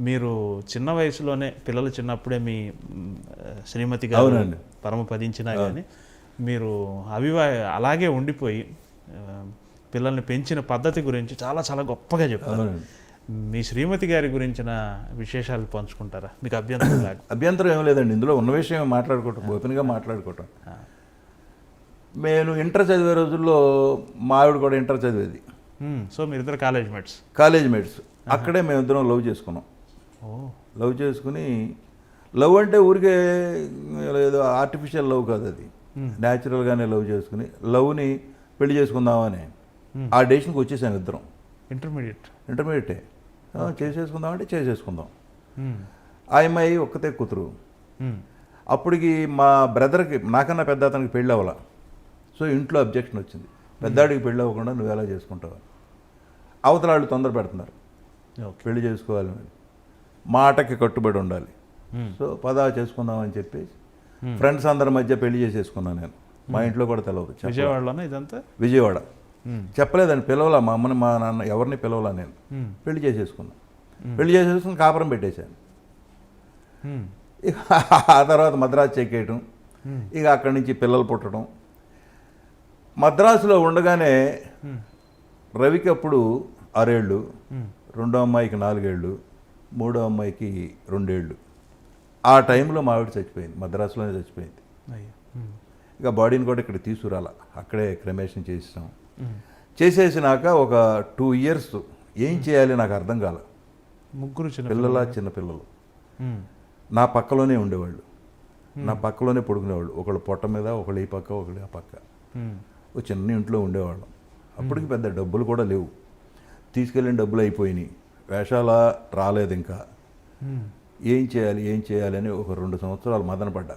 మీరు చిన్న వయసులోనే పిల్లలు చిన్నప్పుడే మీ శ్రీమతి గారు. పరమపదించినా కానీ మీరు అవివా అలాగే ఉండిపోయి పిల్లల్ని పెంచిన పద్ధతి గురించి చాలా చాలా గొప్పగా చెప్పారు. మీ శ్రీమతి గారి గురించిన విశేషాలు పంచుకుంటారా? మీకు అభ్యంతరం అభ్యంతరం ఏం లేదండి. ఇందులో ఉన్న విషయం మాట్లాడుకోవటం ఓపెన్గా మాట్లాడుకోవటం. నేను ఇంటర్ చదివే రోజుల్లో మా ఆవిడ కూడా ఇంటర్ చదివేది. సో మీరిద్దరు కాలేజ్ మేట్స్. College mates. అక్కడే మేమిద్దరం లవ్ చేసుకున్నాం. లవ్ చేసుకుని లవ్ అంటే ఊరికే ఏదో ఆర్టిఫిషియల్ లవ్ కాదు అది. న్యాచురల్గానే లవ్ చేసుకుని లవ్ని పెళ్ళి చేసుకుందామని. ఆ డేషన్కి వచ్చేసాం ఇద్దరం. ఇంటర్మీడియట్ ఇంటర్మీడియటే ఆ, చేసేసుకుందామంటే చేసేసుకుందాం. ఆ అమ్మాయి ఒక్కతే కూతురు. అప్పటికి మా బ్రదర్కి నాకన్నా పెద్ద అతనికి పెళ్ళి అవ్వాల. సో ఇంట్లో అబ్జెక్షన్ వచ్చింది. పెద్దాడికి పెళ్ళి అవ్వకుండా నువ్వు ఎలా చేసుకుంటావు? అవతల వాళ్ళు తొందర పెడుతున్నారు పెళ్ళి చేసుకోవాలి. అని. మాటకి కట్టుబడి ఉండాలి. సో పదా చేసుకుందామని చెప్పేసి ఫ్రెండ్స్ అందరి మధ్య పెళ్ళి చేసేసుకున్నాను నేను. మా ఇంట్లో కూడా తెలవదు విజయవాడలోనే ఇదంతా? విజయవాడ. మ్, చెప్పలేదని పిలవలా. మా అమ్మని మా నాన్న ఎవరిని పిలవలా నేను. పెళ్ళి చేసేసుకున్నాను పెళ్ళి చేసేసుకుని కాపురం పెట్టేశాను. ఇక ఆ తర్వాత మద్రాసు చెక్కేయటం ఇక అక్కడి నుంచి పిల్లలు పుట్టడం. మద్రాసులో ఉండగానే రవికి అప్పుడు ఆరేళ్ళు రెండో అమ్మాయికి నాలుగేళ్ళు మూడో అమ్మాయికి రెండేళ్ళు. ఆ టైంలో మా ఆవిడ చచ్చిపోయింది మద్రాసులోనే చచ్చిపోయింది. ఇక బాడీని కూడా ఇక్కడ తీసుకురాల అక్కడే క్రమేషన్ చేసాం మ్. చేసేసినాక ఒక టూ ఇయర్స్ ఏం చేయాలి నాకు అర్థం కాల. ముగ్గురు చిన్న పిల్లల చిన్న పిల్లలు మ్, నా పక్కలోనే ఉండేవాళ్ళు. నా పక్కలోనే పడుకునేవాళ్ళు. ఒకళ్ళు పొట్ట మీద ఒకళ్ళు ఈ పక్క ఒకళ్ళు ఆ పక్క. ఒక చిన్న ఇంట్లో ఉండేవాళ్ళం. అప్పటికి పెద్ద డబ్బులు కూడా లేవు. తీసుకెళ్ళిన డబ్బులు అయిపోయినాయి. వేషాల రాలేదు ఇంకా ఏం చేయాలి ఏం చేయాలి అని ఒక రెండు సంవత్సరాలు మదన పడ్డా.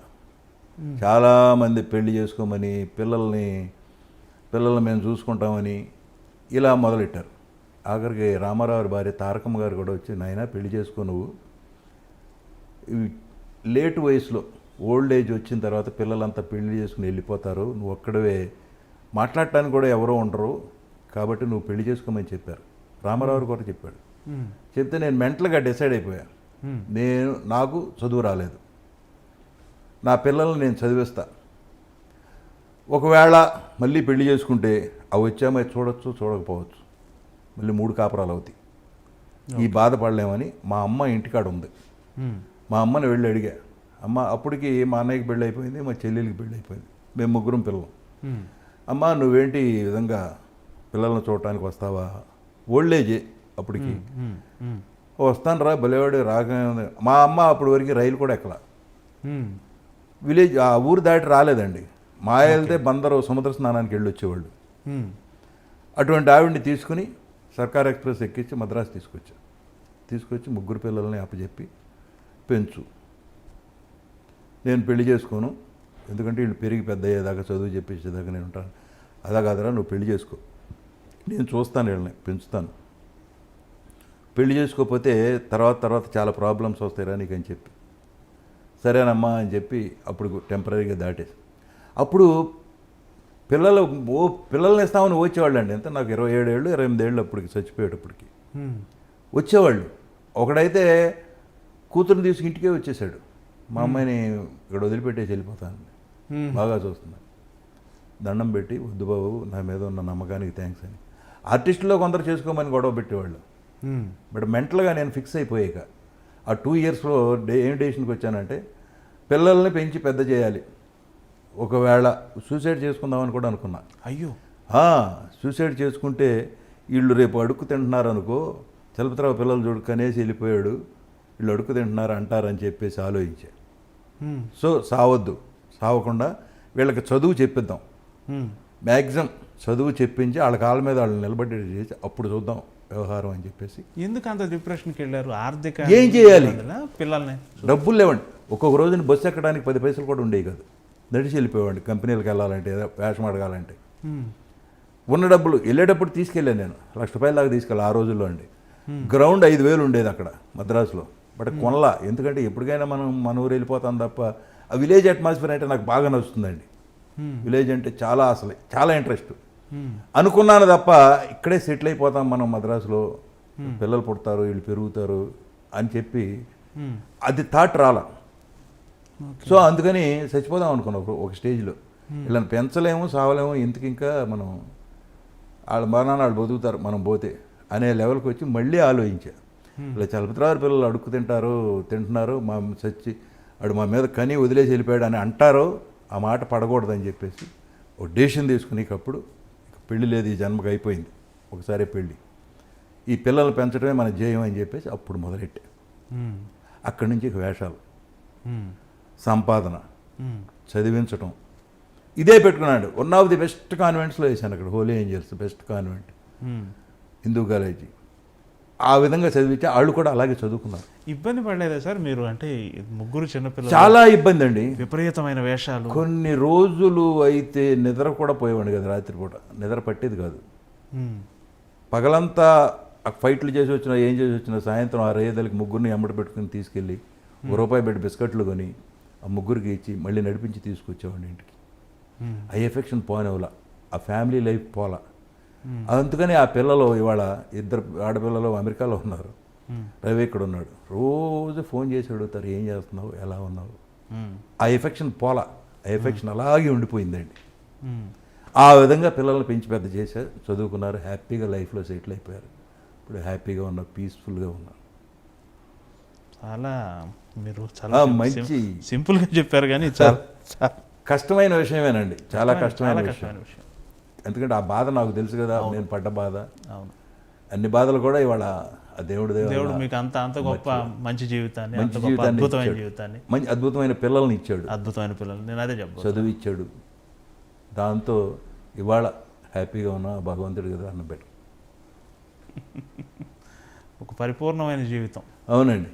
చాలామంది పెళ్ళి చేసుకోమని పిల్లల్ని పిల్లల్ని మేము చూసుకుంటామని ఇలా మొదలెట్టారు. ఆఖరికి రామారావు భార్య తారకమ్మ గారు కూడా వచ్చి నాయనా పెళ్ళి చేసుకో నువ్వు. లేట్ వయసులో ఓల్డ్ ఏజ్ వచ్చిన తర్వాత పిల్లలంతా పెళ్ళి చేసుకుని వెళ్ళిపోతారు. నువ్వు ఒక్కడవే. మాట్లాడటానికి కూడా ఎవరో ఉండరు. కాబట్టి నువ్వు పెళ్ళి చేసుకోమని చెప్పారు. రామారావు కూడా చెప్పాడు. చెప్తే నేను మెంటల్గా డిసైడ్ అయిపోయా. మ్, నేను నాకు చదువు రాలేదు. నా పిల్లల్ని నేను చదివిస్తా. ఒకవేళ మళ్ళీ పెళ్ళి చేసుకుంటే అవి వచ్చామో చూడొచ్చు చూడకపోవచ్చు. మళ్ళీ మూడు కాపురాలు అవుతాయి. ఈ బాధపడలేమని మా అమ్మ ఇంటికాడ ఉంది. మ్, మా అమ్మని వెళ్ళి అడిగా. అమ్మ అప్పటికి మా అన్నయ్యకి పెళ్ళి అయిపోయింది మా చెల్లెలికి పెళ్ళి అయిపోయింది. మేము ముగ్గురం పిల్లలు. అమ్మ నువ్వేంటి ఈ విధంగా పిల్లల్ని చూడటానికి వస్తావా? ఓల్డ్ ఏజే అప్పటికి. వస్తాను రా బలేవాడు రాగానే. మా అమ్మ అప్పటి వరకు రైలు కూడా ఎక్కల. విలేజ్ ఆ ఊరు దాటి రాలేదండి. మా వెళ్తే బందరు సముద్ర స్నానానికి వెళ్ళి వచ్చేవాళ్ళు అటువంటి ఆవిడ్ని తీసుకుని సర్కార్ ఎక్స్ప్రెస్ ఎక్కించి మద్రాసు తీసుకొచ్చా. తీసుకొచ్చి ముగ్గురు పిల్లల్ని అప్పచెప్పి పెంచు. నేను పెళ్ళి చేసుకోను. ఎందుకంటే వీళ్ళు పెరిగి పెద్ద అయ్యేదాకా చదువు చెప్పించేదాకా నేను ఉంటాను. అదా కాదరా నువ్వు పెళ్ళి చేసుకో. నేను చూస్తాను వీళ్ళని పెంచుతాను. పెళ్ళి చేసుకోకపోతే తర్వాత తర్వాత చాలా ప్రాబ్లమ్స్ వస్తాయిరా నీకు అని చెప్పి. సరేనమ్మా అని చెప్పి అప్పుడు టెంపరీగా దాటేసి. అప్పుడు పిల్లలు ఓ పిల్లల్ని ఇస్తామని వచ్చేవాళ్ళండి ఎంత నాకు ఇరవై ఏడేళ్ళు ఇరవై ఎనిమిదేళ్ళు అప్పటికి చచ్చిపోయేటప్పటికి. వచ్చేవాళ్ళు. ఒకడైతే కూతురుని తీసుకు ఇంటికే వచ్చేసాడు. మా అమ్మాయిని ఇక్కడ వదిలిపెట్టేసి వెళ్ళిపోతాను బాగా చూస్తున్నాను దండం పెట్టి వద్దు బాబు నా మీద ఉన్న నమ్మకానికి థ్యాంక్స్ అని. ఆర్టిస్టులో కొందరు చేసుకోమని గొడవ పెట్టేవాళ్ళు. బట్ మెంటల్గా నేను ఫిక్స్ అయిపోయాక ఆ టూ ఇయర్స్లో డే ఏం డేషన్కి వచ్చానంటే పిల్లల్ని పెంచి పెద్ద చేయాలి. ఒకవేళ సూసైడ్ చేసుకుందామని కూడా అనుకున్నా. అయ్యో! సూసైడ్ చేసుకుంటే వీళ్ళు రేపు అడుక్కు తింటున్నారు అనుకో చలపతిరావు పిల్లలు చూడు కనేసి వెళ్ళిపోయాడు వీళ్ళు అడుక్కు తింటున్నారు అంటారని చెప్పేసి ఆలోచించా. మ్, సో సావద్దు. సావకుండా వీళ్ళకి చదువు చెప్పిద్దాం. మ్, మ్యాక్సిమం చదువు చెప్పించి వాళ్ళ కాళ్ళ మీద వాళ్ళు నిలబడేది చేసి అప్పుడు చూద్దాం. వ్యవహారం అని చెప్పేసి. ఎందుకు అంత డిప్రెషన్కి వెళ్ళారు? ఆర్థిక ఏం చేయాలి? పిల్లల్ని డబ్బులు లేవండి. ఒక్కొక్క రోజున బస్సు ఎక్కడానికి పది పైసలు కూడా ఉండేవి కాదు. నడిచి వెళ్ళిపోయేవాడిని. కంపెనీలకు వెళ్ళాలంటే వేషం అడగాలంటే. ఉన్న డబ్బులు వెళ్ళేటప్పుడు తీసుకెళ్ళాను నేను. లక్ష రూపాయల దాకా తీసుకెళ్ళి ఆ రోజుల్లో అండి. గ్రౌండ్ ఐదు వేలు ఉండేది అక్కడ మద్రాసులో. బట్ కొనలా. ఎందుకంటే ఎప్పటికైనా మనం మన ఊరు వెళ్ళిపోతాం తప్ప ఆ విలేజ్ అట్మాస్ఫియర్ అంటే నాకు బాగా నచ్చుతుందండి. విలేజ్ అంటే చాలా అసలే చాలా ఇంట్రెస్ట్ అనుకున్నాను తప్ప ఇక్కడే సెటిల్ అయిపోతాం మనం మద్రాసులో. పిల్లలు పుడతారు వీళ్ళు పెరుగుతారు అని చెప్పి. అది థాట్ రాలా. సో అందుకని చచ్చిపోదాం అనుకున్నాం ఒక- స్టేజ్లో. ఇలా పెంచలేము సావలేము ఇంతకు ఇంకా మనం వాళ్ళ మరణాలు వాళ్ళు బతుకుతారు మనం పోతే అనే లెవెల్కి వచ్చి మళ్ళీ ఆలోచించా. ఇలా చలపతిరావు పిల్లలు అడుక్కు తింటారు తింటున్నారు మా చచ్చి వాడు మా మీద కని వదిలేసి వెళ్ళిపోయాడు అని అంటారో ఆ మాట పడకూడదని చెప్పేసి ఒక డెసిషన్ తీసుకుని అప్పుడు ఇక పెళ్ళి లేదు ఈ జన్మకి అయిపోయింది. ఒకసారి పెళ్ళి ఈ పిల్లల్ని పెంచడమే మన జయం అని చెప్పేసి అప్పుడు మొదలెట్టా. అక్కడి నుంచి వేషాలు. సంపాదన. ఉమ్. చదివించడం ఇదే పెట్టుకున్నాడు. వన్ ఆఫ్ ది బెస్ట్ కాన్వెంట్స్లో వేశాను అక్కడ. Holy Angels best convent. Hindu college. ఆ విధంగా చదివించి వాళ్ళు కూడా అలాగే చదువుకున్నారు. ఇబ్బంది పడలేదా సార్ మీరు? అంటే ముగ్గురు చిన్నపిల్లలు చాలా ఇబ్బంది అండి విపరీతమైన వేషాలు. కొన్ని రోజులు అయితే నిద్ర కూడా పోయేవాడు కదా రాత్రిపూట నిద్ర పట్టేది కాదు. పగలంతా ఆ ఫైట్లు చేసి వచ్చినా ఏం చేసి వచ్చినా సాయంత్రం ఆ రేదలకి ముగ్గురిని ఎమ్మడి పెట్టుకుని తీసుకెళ్ళి ఒక రూపాయి పెట్టి బిస్కెట్లు కొని ఆ ముగ్గురికి ఇచ్చి మళ్ళీ నడిపించి తీసుకొచ్చేవాడిని ఇంటికి. ఆ ఎఫెక్షన్ పోనివ్వాల. ఆ ఫ్యామిలీ లైఫ్ పోలా. అందుకని ఆ పిల్లలు ఇవాళ ఇద్దరు ఆడపిల్లలు అమెరికాలో ఉన్నారు. రవి ఇక్కడ ఉన్నాడు రోజు ఫోన్ చేసి అడుగుతారు ఏం చేస్తున్నావు? ఎలా ఉన్నావు. ఆ ఎఫెక్షన్ పోలా. ఆ ఎఫెక్షన్ అలాగే ఉండిపోయిందండి. ఆ విధంగా పిల్లల్ని పెంచి పెద్ద చేశారు చదువుకున్నారు హ్యాపీగా లైఫ్లో సెటిల్ అయిపోయారు. ఇప్పుడు హ్యాపీగా ఉన్నారు పీస్ఫుల్గా ఉన్నారు చాలా మీరు చాలా మంచి. సింపుల్గా చెప్పారు కానీ చాలా కష్టమైన విషయమేనండి. చాలా కష్టమైన విషయం. కష్టమైన విషయం. ఎందుకంటే ఆ బాధ నాకు తెలుసు కదా నేను పడ్డ బాధ. అవును. అన్ని బాధలు కూడా ఇవాళ దేవుడి దేవుడు మీకు అంత అంత గొప్ప మంచి జీవితాన్ని అంత మంచి జీవితాన్ని అద్భుతమైన. జీవితాన్ని. మంచి అద్భుతమైన పిల్లల్ని ఇచ్చాడు. అద్భుతమైన పిల్లలు నేను అదే చెప్పాను చదువు ఇచ్చాడు దాంతో ఇవాళ హ్యాపీగా ఉన్నా భగవంతుడి కదా అన్న ఒక పరిపూర్ణమైన జీవితం. అవునండి.